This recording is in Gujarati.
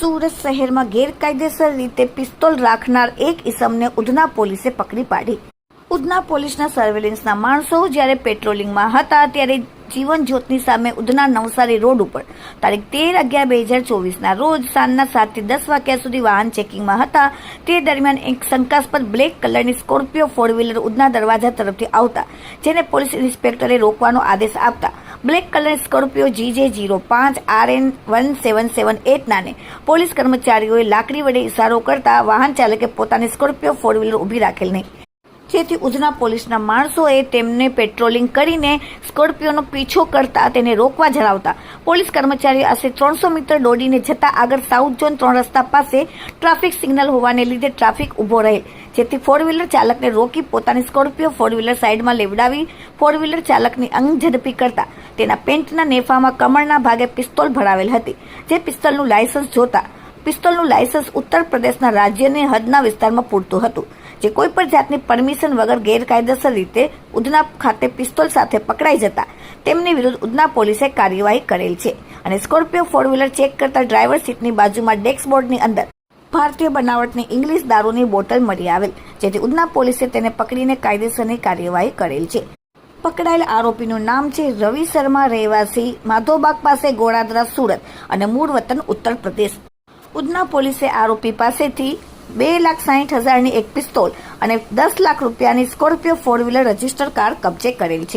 સુરત શહેરમાં ગેરકાયદેસર રીતે પિસ્તોલ રાખનાર એક ઇસમને ઉધના પોલીસે પકડી પાડી. ઉધના પોલીસના સર્વેલન્સના માણસો જ્યારે પેટ્રોલિંગમાં હતા ત્યારે જીવન જ્યોતની સામે ઉધના નવસારી રોડ ઉપર તારીખ તેર અગિયાર બે હજાર ચોવીસના રોજ સાંજના સાતથી દસ વાગ્યા સુધી વાહન ચેકિંગમાં હતા. તે દરમિયાન એક શંકાસ્પદ બ્લેક કલરની સ્કોર્પિયો ફોર વ્હીલર ઉધના દરવાજા તરફથી આવતા, જેને પોલીસ ઇન્સ્પેક્ટરે રોકવાનો આદેશ આપતા black colour Scorpio GJ zero પાંચ R N one seven seven eight નાને. પોલીસ કર્મચારીઓએ લાકડી વડે ઇશારો કરતા વાહન ચાલકે પોતાની સ્કોર્પિયો ફોર વ્હીલર ઊભી રાખેલ નહીં. જેથી ઉધના પોલીસના માણસોએ તેમને પેટ્રોલિંગ કરીને સ્કોર્પિયોનો પીછો કરતા તેને રોકવા જણાવતા. પોલીસ કર્મચારીઓ આશરે ત્રણસો મીટર દોડીને જતા આગળ સાઉથ ઝોન ત્રણ રસ્તા પાસે ટ્રાફિક સિગ્નલ હોવાને લીધે ટ્રાફિક ઊભો રહે. જેથી ફોર વ્હીલર ચાલકને રોકી પોતાની સ્કોર્પિયો ફોર વ્હીલર સાઈડમાં લેવડાવી ફોર વ્હીલર ચાલકની અંગ ઝડપી કરતા. તેના પેન્ટના નેફામાં કમરના ભાગે પિસ્તોલ ભરાવેલ હતી. જે પિસ્તોલનું લાયસન્સ જોતા પિસ્તોલનું લાયસન્સ ઉત્તર પ્રદેશના રાજ્યની હદના વિસ્તારમાં પૂરતું હતું, જે કોઈ પણ જાતની પરમિશન વગર ગેરકાયદેસર રીતે ઉધના ખાતે પિસ્તોલ સાથે પકડાઈ જતા, તેમની વિરુદ્ધ ઉધના પોલીસે કાર્યવાહી કરેલ છે અને સ્કોર્પિયો ફોર વ્હીલર ચેક કરતા ડ્રાઈવર સીટની બાજુમાં ડેસ્કબોર્ડની અંદર ભારતીય બનાવટની ઇંગ્લિશ દારૂની બોટલ મળી આવેલ, જેથી ઉધના પોલીસે તેને પકડીને કાયદેસરની કાર્યવાહી કરેલ છે. પકડાયેલ આરોપીનું નામ છે રવિ શર્મા રહેવાસી, માધોબાગ પાસે ગોળાદરા, સુરત અને મૂળ વતન ઉત્તર પ્રદેશ. ઉધના પોલીસે આરોપી પાસેથી બે લાખ સાહીઠ હજારની એક પિસ્તોલ અને દસ લાખ રૂપિયાની Scorpio four wheeler register car કબજે કરેલ છે.